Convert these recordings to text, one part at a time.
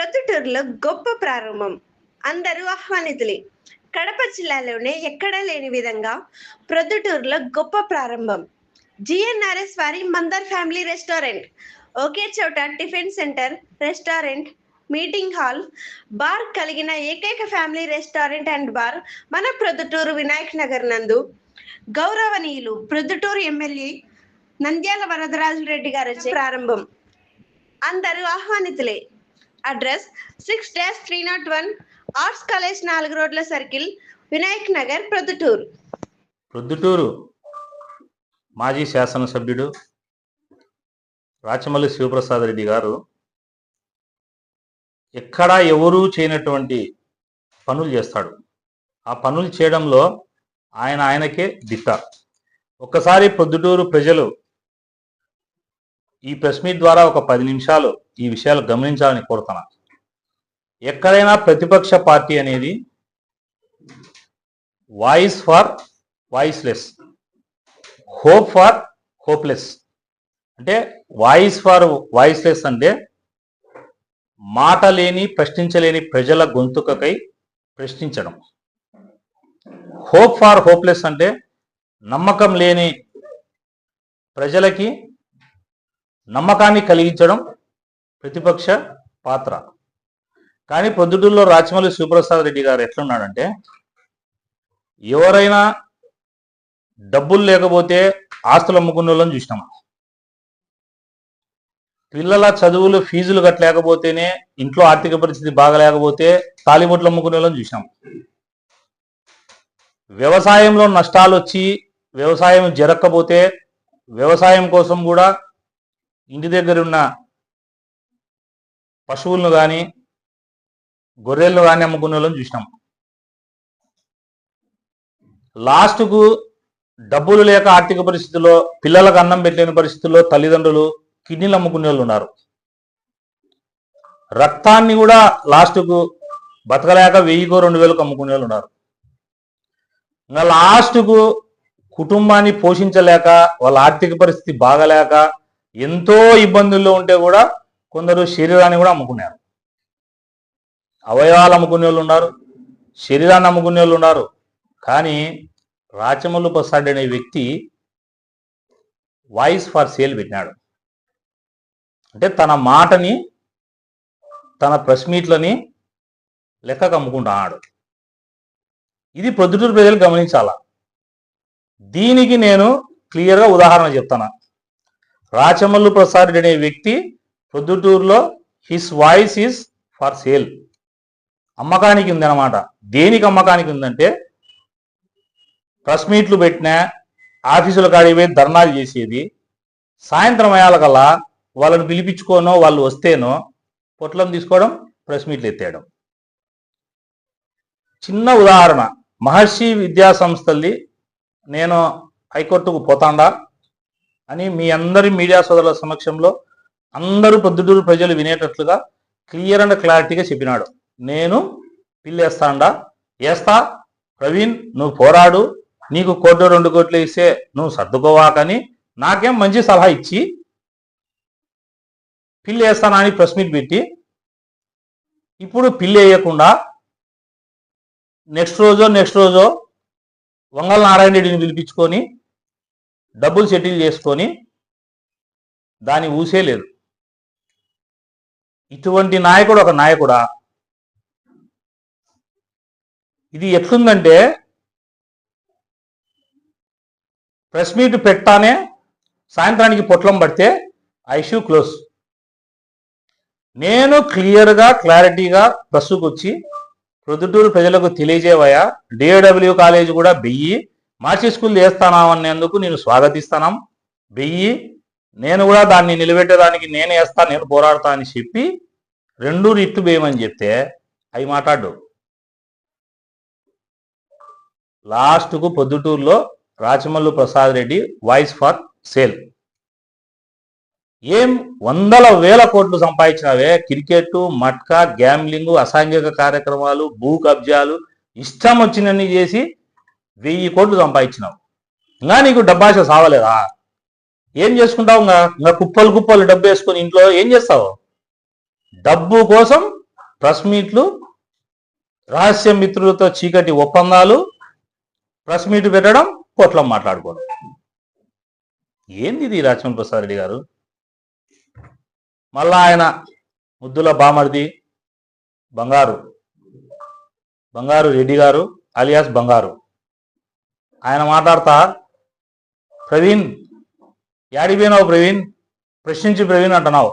ప్రొద్దుటూరులో గొప్ప ప్రారంభం. అందరూ ఆహ్వానితులే. కడప జిల్లాలోనే ఎక్కడా లేని విధంగా ప్రొద్దుటూరులో గొప్ప ప్రారంభం. జిఎన్ఆర్ఎస్ వారి మందర్ ఫ్యామిలీ రెస్టారెంట్. ఒకే చోట tiffin centre restaurant meeting hall bar కలిగిన ఏకైక ఫ్యామిలీ రెస్టారెంట్ అండ్ బార్ మన ప్రొద్దుటూరు వినాయక్ నగర్ నందు. గౌరవనీయులు ప్రొద్దుటూరు ఎమ్మెల్యే నంద్యాల వరదరాజు రెడ్డి గారు ప్రారంభం. అందరూ ఆహ్వానితులే. Address six dash three nought one arts college నాలుగు రోడ్ల సర్కిల్ వినాయక్ నగర్ ప్రొద్దుటూరు. ప్రొద్దుటూరు మాజీ శాసనసభ్యుడు రాచమల్లి శివప్రసాద్ రెడ్డి గారు ఎక్కడా ఎవరూ చేయనటువంటి పనులు చేస్తాడు. ఆ పనులు చేయడంలో ఆయన ఆయనకే దిట్ట. ఒక్కసారి ప్రొద్దుటూరు ప్రజలు ఈ ప్రెస్ మీట్ ద్వారా ఒక పది నిమిషాలు ఈ విషయాలు గమనించాలని కోరుతున్నాను. ఎక్కడైనా ప్రతిపక్ష పార్టీ అనేది voice for voiceless hope for hopeless. అంటే వాయిస్ ఫర్ వాయిస్లెస్ అంటే మాట లేని ప్రశ్నించలేని ప్రజల గొంతుకకై ప్రశ్నించడం. హోప్ ఫార్ హోప్లెస్ అంటే నమ్మకం లేని ప్రజలకి నమ్మకాన్ని కలిగించడం ప్రతిపక్ష పాత్ర. కానీ పొద్దుటూరులో రాచమల్లి శివప్రసాద్ రెడ్డి గారు ఎట్లున్నాడంటే ఎవరైనా డబ్బులు లేకపోతే ఆస్తులు అమ్ముకునే వాళ్ళని చూసినాం. పిల్లల చదువులు ఫీజులు కట్టలేకపోతేనే ఇంట్లో ఆర్థిక పరిస్థితి బాగలేకపోతే తాలిబొట్లు అమ్ముకునే వాళ్ళని చూసినాం. వ్యవసాయంలో నష్టాలు వచ్చి వ్యవసాయం జరగకపోతే వ్యవసాయం కోసం కూడా ఇంటి దగ్గర ఉన్న పశువులను కానీ గొర్రెలను కానీ అమ్ముకునే వాళ్ళని చూసినాం. లాస్ట్కు డబ్బులు లేక ఆర్థిక పరిస్థితుల్లో పిల్లలకు అన్నం పెట్టలేని పరిస్థితుల్లో తల్లిదండ్రులు కిడ్నీలు అమ్ముకునే వాళ్ళు ఉన్నారు. రక్తాన్ని కూడా లాస్ట్కు బతకలేక వెయ్యికో రెండు వేలకు అమ్ముకునే వాళ్ళు ఉన్నారు. ఇంకా లాస్ట్కు కుటుంబాన్ని పోషించలేక వాళ్ళ ఆర్థిక పరిస్థితి బాగలేక ఎంతో ఇబ్బందుల్లో ఉంటే కూడా కొందరు శరీరాన్ని కూడా అమ్ముకున్నారు. అవయవాలు అమ్ముకునే వాళ్ళు ఉన్నారు శరీరాన్ని అమ్ముకునే వాళ్ళు ఉన్నారు. కానీ రాచమల్లు ప్రసాద్ అనే వ్యక్తి వాయిస్ ఫర్ సేల్ పెట్టినాడు. అంటే తన మాటని తన ప్రెస్ మీట్లని లెక్కకు అమ్ముకుంటున్నాడు ఇది ప్రొద్దుటూరు ప్రజలు గమనించాల? దీనికి నేను క్లియర్గా ఉదాహరణ చెప్తాను? రాచమల్లు ప్రసాద్ అనే వ్యక్తి ప్రొద్దుటూరులో his voice is for sale అమ్మకానికి ఉందన్నమాట. దేనికి అమ్మకానికి ఉందంటే ప్రెస్ మీట్లు పెట్టినా ఆఫీసుల కాడిపోయి ధర్నాలు చేసేది సాయంత్రం అయ్యాలకల్లా వాళ్ళని పిలిపించుకోనో వాళ్ళు వస్తేనో పొట్లం తీసుకోవడం ప్రెస్ మీట్లు ఎత్తేయడం. చిన్న ఉదాహరణ. మహర్షి విద్యా సంస్థల్ని నేను హైకోర్టుకు పోతాండా. అని మీ అందరి మీడియా సోదరుల సమక్షంలో అందరూ పొద్దుటూరు ప్రజలు వినేటట్లుగా క్లియర్ అండ్ క్లారిటీగా చెప్పినాడు. నేను పిల్లేస్తాండా? వేస్తా ప్రవీణ్ నువ్వు పోరాడు. నీకు కోట్లు రెండు కోట్లు ఇస్తే నువ్వు సర్దుకోవాకని నాకేం మంచి సలహా ఇచ్చి పిల్లి వేస్తానా అని ప్రెస్ మీట్ పెట్టి ఇప్పుడు పిల్లి వేయకుండా నెక్స్ట్ రోజో నెక్స్ట్ రోజో వంగల నారాయణ రెడ్డిని పిలిపించుకొని డబ్బులు సెటిల్ చేసుకొని దాని ఊసే లేదు. ఇటువంటి నాయకుడు ఒక నాయకుడా? ఇది ఎట్లుందంటే ప్రెస్ మీట్ పెట్టానే సాయంత్రానికి పొట్లం పడితే ఐష్యూ క్లోజ్. నేను క్లియర్గా క్లారిటీగా బస్సుకు వచ్చి ప్రొద్దుటూరు ప్రజలకు తెలియజేవయా డిఏడబ్ల్యూ కాలేజ్ కూడా బెయ్యి మార్చి స్కూల్ వేస్తానామనేందుకు నేను స్వాగతిస్తాను వెయ్యి నేను కూడా దాన్ని నిలబెట్టేదానికి నేను వేస్తాను నేను పోరాడతా అని చెప్పి రెండు రిట్లు వేయమని చెప్తే అవి మాట్లాడు. లాస్ట్కు పొద్దుటూరులో Rachamallu Prasad Reddy voice for sale. ఏం వందల వేల కోట్లు సంపాదించినవే? క్రికెట్ మట్కా గ్యాంబ్లింగ్ అసాంఘిక కార్యక్రమాలు భూ కబ్జాలు ఇష్టం వచ్చినన్ని చేసి వెయ్యి కోట్లు సంపాదించినావు. ఇంకా నీకు డబ్బాష సావలేదా? ఏం చేసుకుంటావు ఇంకా? ఇంకా కుప్పలు కుప్పలు డబ్బు వేసుకొని ఇంట్లో ఏం చేస్తావు? డబ్బు కోసం ప్రెస్ మీట్లు రహస్య మిత్రులతో చీకటి ఒప్పందాలు ప్రెస్ మీట్ పెట్టడం కోట్లం మాట్లాడుకోవడం. ఏంది ఇది లక్ష్మణ్ ప్రసాద్ రెడ్డి గారు? మళ్ళా ఆయన ముద్దుల బామర్ది బంగారు. బంగారు రెడ్డి గారు అలియాస్ బంగారు. ఆయన మాట్లాడతా ప్రవీణ్ యాడిపోయినావు ప్రవీణ్? ప్రశ్నించి ప్రవీణ్ అంటున్నావు.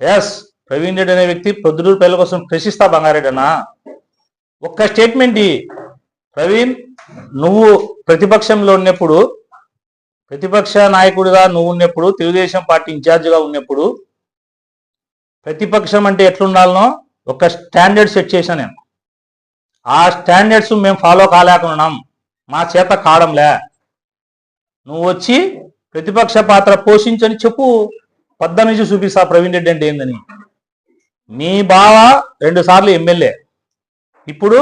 ఎస్ ప్రవీణ్ రెడ్డి అనే వ్యక్తి ప్రొద్దుటూరు పిల్లల కోసం ప్రశ్నిస్తా బంగారెడ్డి అన్నా. ఒక్క స్టేట్మెంట్ ఈ ప్రవీణ్ నువ్వు ప్రతిపక్షంలో ఉన్నప్పుడు ప్రతిపక్ష నాయకుడిగా నువ్వు ఉన్నప్పుడు తెలుగుదేశం పార్టీ ఇన్ఛార్జిగా ఉన్నప్పుడు ప్రతిపక్షం అంటే ఎట్లుండాలనో ఒక స్టాండర్డ్ సెట్ చేశాను నేను. ఆ స్టాండర్డ్స్ మేము ఫాలో కాలేకున్నాం మా చేత కావడంలే నువ్వు వచ్చి ప్రతిపక్ష పాత్ర పోషించని చెప్పు. పద్ద నుంచి చూపిస్తా ప్రవీణ్ రెడ్డి అంటే ఏందని. మీ బావ రెండు సార్లు ఎమ్మెల్యే. ఇప్పుడు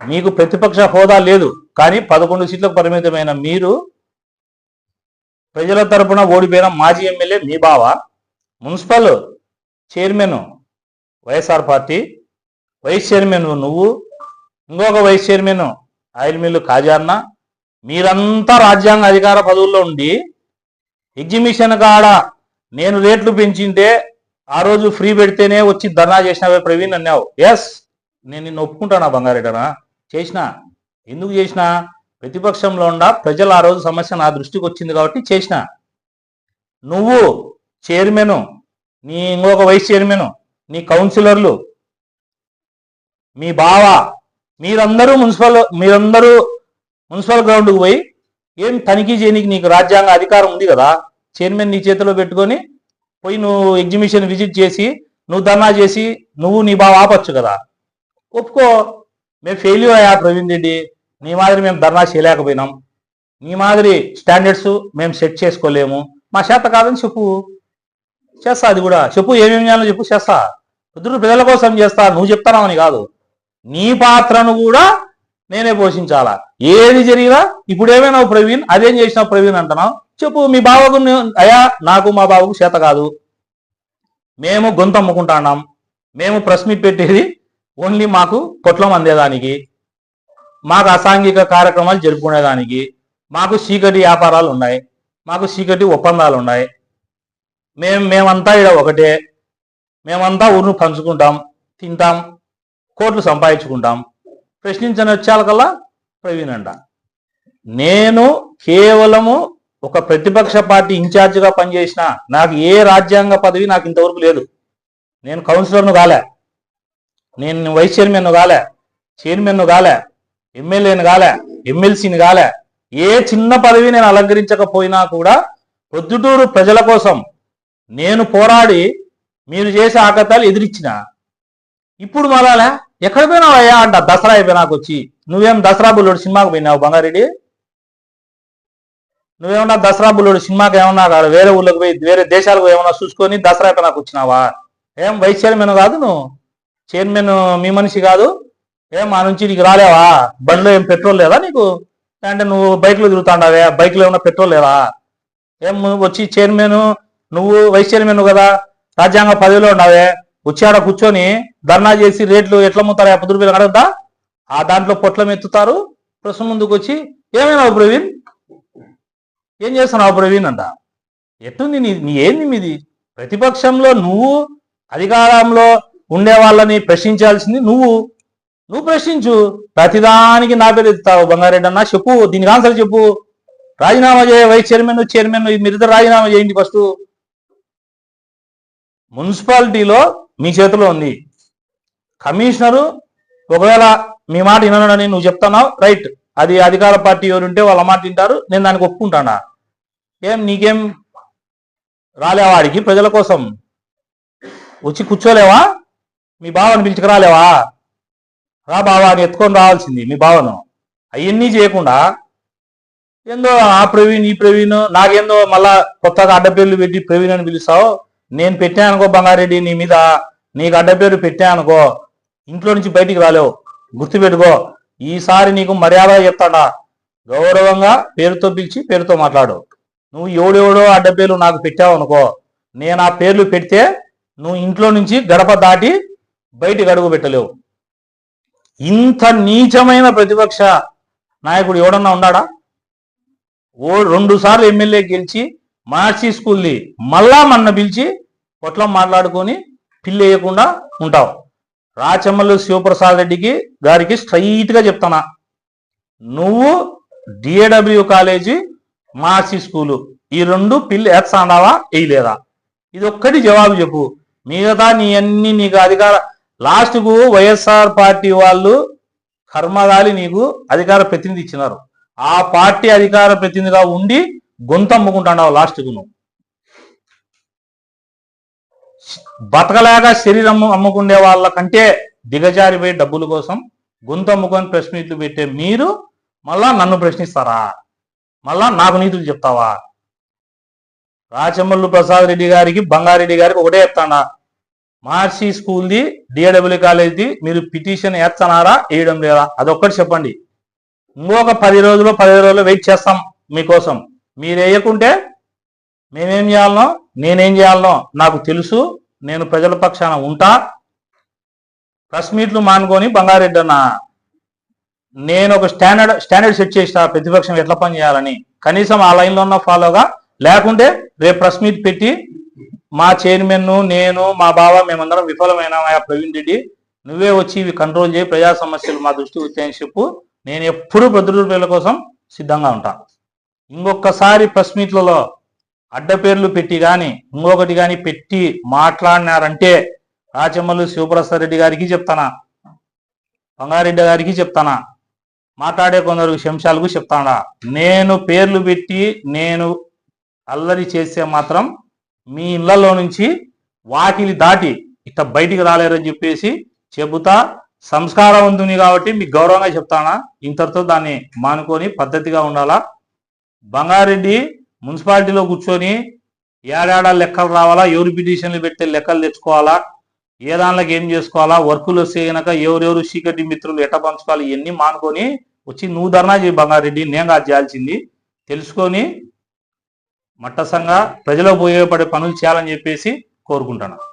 మీకు ప్రతిపక్ష హోదా లేదు. కానీ పదకొండు సీట్లకు పరిమితమైన మీరు ప్రజల తరపున ఓడిపోయిన మాజీ ఎమ్మెల్యే మీ బావ municipal chairman YSR party vice chairman నువ్వు ఇంకొక వైస్ చైర్మన్ ఆయిల్ మిల్లు కాజాన్న మీరంతా రాజ్యాంగ అధికార పదవుల్లో ఉండి ఎగ్జిబిషన్ కాడ నేను రేట్లు పెంచింటే ఆ రోజు ఫ్రీ పెడితేనే వచ్చి ధర్నా చేసినావే ప్రవీణ్ అన్నావు. ఎస్ నేను నిన్ను ఒప్పుకుంటానా బంగారెడ్డనా? చేసిన. ఎందుకు చేసిన? ప్రతిపక్షంలో ఉండ ప్రజలు ఆ రోజు సమస్య నా దృష్టికి వచ్చింది కాబట్టి చేసిన. నువ్వు చైర్మన్ నీ ఇంకొక వైస్ చైర్మన్ నీ కౌన్సిలర్లు మీ బావ మీరందరూ మున్సిపల్ మీరందరూ మున్సిపల్ గ్రౌండ్కి పోయి ఏం తనిఖీ చేయనీకి నీకు రాజ్యాంగ అధికారం ఉంది కదా చైర్మన్ నీ చేతిలో పెట్టుకొని పోయి నువ్వు ఎగ్జిబిషన్ విజిట్ చేసి నువ్వు ధర్నా చేసి నువ్వు నీ బావ ఆపచ్చు కదా. ఒప్పుకో. మేము ఫెయిల్యూర్ అయ్యా ప్రవీణ్ రెడ్డి. నీ మాదిరి మేము ధర్నా చేయలేకపోయినాం. నీ మాదిరి స్టాండర్డ్స్ మేము సెట్ చేసుకోలేము. మా చేత కాదని చెప్పు. చేస్తా అది కూడా. చెప్పు ఏమేమి చేయాలో చెప్పు చేస్తా. కుదురు ప్రజల కోసం చేస్తా. నువ్వు చెప్తానావని కాదు. నీ పాత్రను కూడా నేనే పోషించాలా? ఏది జరిగినా ఇప్పుడు ప్రవీణ్ అదేం చేసినా ప్రవీణ్ అంటున్నావు చెప్పు మీ బావకు అయ్యా నాకు మా బావకు చేత కాదు. మేము గొంతు అమ్ముకుంటున్నాం మేము ప్రెస్ మీట్ పెట్టేది ఓన్లీ మాకు పొట్లం అందేదానికి మాకు అసాంఘిక కార్యక్రమాలు జరుపుకునేదానికి మాకు చీకటి వ్యాపారాలు ఉన్నాయి మాకు చీకటి ఒప్పందాలు ఉన్నాయి. మేము మేమంతా ఇక్కడ ఒకటే మేమంతా ఊరును పంచుకుంటాం తింటాం. కోట్లు సంపాదించుకుంటాం. ప్రశ్నించని వచ్చేకల్లా ప్రవీణ్ అంట నేను కేవలము ఒక ప్రతిపక్ష పార్టీ ఇన్ఛార్జిగా పనిచేసిన నాకు ఏ రాజ్యాంగ పదవి నాకు ఇంతవరకు లేదు. నేను కౌన్సిలర్ను కాలే. నేను వైస్ చైర్మన్ను కాలే. చైర్మన్ను కాలే. ఎమ్మెల్యేని కాలే. ఎమ్మెల్సీని కాలే. ఏ చిన్న పదవి నేను అలంకరించకపోయినా కూడా ప్రొద్దుటూరు ప్రజల కోసం నేను పోరాడి మీరు చేసే ఆకతాలు ఎదిరించిన ఇప్పుడు మళ్ళా ఎక్కడ పోయినావయ్యా అంట దసరా అయిపోయినాకు వచ్చి. నువ్వేం దసరా బుల్లుడు సినిమాకు పోయినావు బంగారెడ్డి? నువ్వేమన్నా దసరా బుల్లుడు సినిమాకి ఏమన్నా కాదు వేరే ఊళ్ళకి పోయి వేరే దేశాలకు ఏమన్నా చూసుకొని దసరా అయిపోయినాకు వచ్చినావా? ఏం వైస్ చైర్మన్ కాదు నువ్వు? చైర్మన్ మీ మనిషి కాదు? ఏం మా నుంచి నీకు రాలేవా? బండిలో ఏం పెట్రోల్ లేదా నీకు? అంటే నువ్వు బైక్లో తిరుగుతాండావే? బైక్లో ఏమన్నా పెట్రోల్ లేదా? ఏం నువ్వు వచ్చి చైర్మన్ నువ్వు వైస్ చైర్మన్ కదా? రాజ్యాంగ పదవిలో ఉన్నావే? వచ్చాడ కూర్చొని ధర్నా చేసి రేట్లు ఎట్లా అమ్ముతారు? యాభై రూపాయలు అడగద్దా? ఆ దాంట్లో పొట్లం ఎత్తుతారు. ప్రశ్న ముందుకు వచ్చి ఏమైనావు ప్రవీణ్? ఏం చేస్తున్నావు ప్రవీణ్? అంట. ఎట్టుంది నీ నీ ఏంది మీది? ప్రతిపక్షంలో నువ్వు అధికారంలో ఉండే వాళ్ళని ప్రశ్నించాల్సింది నువ్వు. నువ్వు ప్రశ్నించు. ప్రతిదానికి నా పేరు ఎత్తుతావు బంగారెడ్డి అన్న. చెప్పు దీనికి ఆన్సర్ చెప్పు. రాజీనామా చేయ వైస్ చైర్మన్ చైర్మన్ మీరిద్దరు రాజీనామా చేయండి ఫస్ట్. మున్సిపాలిటీలో మీ చేతిలో ఉంది. కమిషనరు ఒకవేళ మీ మాట వినడని నువ్వు చెప్తున్నావు రైట్. అది అధికార పార్టీ ఎవరు ఉంటే వాళ్ళ మాట వింటారు నేను దానికి ఒప్పుకుంటానా? ఏం నీకేం రాలేవాడికి ప్రజల కోసం? వచ్చి కూర్చోలేవా? మీ బావని పిలుచుకురాలేవా రా బావా అని ఎత్తుకొని రావాల్సింది మీ బావను. అవన్నీ చేయకుండా ఏందో ఆ ప్రవీణ్ ఈ ప్రవీణ్ నాకేందో మళ్ళా కొత్తగా అడ్డపేర్లు పెట్టి ప్రవీణ్ అని పిలుస్తావు నేను పెట్టానుకో బంగారెడ్డి నీ మీద నీకు అడ్డ పేరు పెట్టానుకో ఇంట్లో నుంచి బయటికి రాలేవు. గుర్తుపెట్టుకో ఈసారి నీకు మర్యాద చెప్తాడా? గౌరవంగా పేరుతో పిలిచి పేరుతో మాట్లాడు. నువ్వు ఎవడెవడో అడ్డ పేర్లు నాకు పెట్టావు అనుకో నేను ఆ పేర్లు పెడితే నువ్వు ఇంట్లో నుంచి గడప దాటి బయటికి అడుగు పెట్టలేవు. ఇంత నీచమైన ప్రతిపక్ష నాయకుడు ఎవడన్నా ఉన్నాడా ఓ రెండు సార్లు ఎమ్మెల్యే గెలిచి మార్చి స్కూల్ని మళ్ళా మన్న పిలిచి పొట్లం మాట్లాడుకొని పిల్లి వేయకుండా ఉంటావు. రాచమ్మల్లు శివప్రసాద్ రెడ్డికి గారికి స్ట్రైట్గా చెప్తానా. నువ్వు డిఏడబ్ల్యూ కాలేజీ మార్చి స్కూలు ఈ రెండు పిల్లి వేస్తాడావా వేయలేదా ఇది ఒక్కటి జవాబు చెప్పు. మిగతా నీ అన్ని నీకు అధికార లాస్ట్కు వైఎస్ఆర్ పార్టీ వాళ్ళు కర్మగాలి నీకు అధికార ప్రతినిధి ఇచ్చినారు. ఆ పార్టీ అధికార ప్రతినిధిగా ఉండి గొంతు అమ్ముకుంటున్నావు లాస్ట్కు నువ్వు? బతకలేక శరీరం అమ్ముకునే వాళ్ళ కంటే దిగజారిపోయి డబ్బుల కోసం గొంతు అమ్ముకొని ప్రెస్ పెట్టే మీరు మళ్ళా నన్ను ప్రశ్నిస్తారా? మళ్ళా నాకు నీతులు చెప్తావా? రాచమల్లు ప్రసాద్ రెడ్డి గారికి బంగారెడ్డి గారికి ఒకటే చెప్తానా? మహర్షి స్కూల్ది డిఏడబ్ల్యూ కాలేజ్ది మీరు పిటిషన్ వేస్తున్నారా వేయడం లేదా? అదొక్కటి చెప్పండి. ఇంకొక పది రోజులు పదిహేను రోజులు వెయిట్ చేస్తాం మీకోసం. మీరు వేయకుంటే మేమేం చేయాలనో నేనేం చేయాలనో నాకు తెలుసు నేను ప్రజల పక్షాన ఉంటా. ప్రెస్ మీట్లు మానుకొని బంగారెడ్డి అన్న నేను ఒక స్టాండర్డ్ స్టాండర్డ్ సెట్ చేసిన ప్రతిపక్షం ఎట్లా పని చేయాలని. కనీసం ఆ లైన్లో ఉన్న ఫాలోగా లేకుంటే రేపు ప్రెస్ మీట్ పెట్టి మా చైర్మన్ నేను మా బావ మేమందరం విఫలమైనామా ప్రవీణ్ రెడ్డి నువ్వే వచ్చి ఇవి కంట్రోల్ చేయి ప్రజా సమస్యలు మా దృష్టి వచ్చాయని చెప్పు. నేను ఎప్పుడూ ప్రతిరోజు కోసం సిద్ధంగా ఉంటాను ఇంకొకసారి ప్రెస్ మీట్లలో అడ్డపేర్లు పెట్టి కానీ ఇంకొకటి కానీ పెట్టి మాట్లాడినారంటే రాచమల్లు శివప్రసాద్ రెడ్డి గారికి చెప్తానా? బంగారెడ్డి గారికి చెప్తానా? మాట్లాడే కొందరు శంశాలకు చెప్తాడా నేను పేర్లు పెట్టి నేను అల్లరి చేస్తే మాత్రం మీ ఇళ్ళలో నుంచి వాకిలి దాటి ఇట్ట బయటికి రాలేరని చెప్పేసి చెబుతా సంస్కారవంతుని కాబట్టి మీకు గౌరవంగా చెప్తానా? ఇంతటితో దాన్ని మానుకొని పద్ధతిగా ఉండాలా? బంగారెడ్డి మున్సిపాలిటీలో కూర్చొని ఏడాడా లెక్కలు రావాలా? ఎవరు పిటిషన్లు పెట్టే లెక్కలు తెచ్చుకోవాలా? ఏ దానిలోకి ఏం చేసుకోవాలా? వర్కులు వస్తే ఎవరెవరు చీకటి మిత్రులు ఎట పంచుకోవాలి? ఇవన్నీ మానుకొని వచ్చి నువ్వు ధర్నా చేయి బంగారెడ్డి నేను కాదు చేయాల్సింది తెలుసుకొని మట్టసంగా ప్రజలకు ఉపయోగపడే పనులు చేయాలని చెప్పేసి కోరుకుంటున్నాను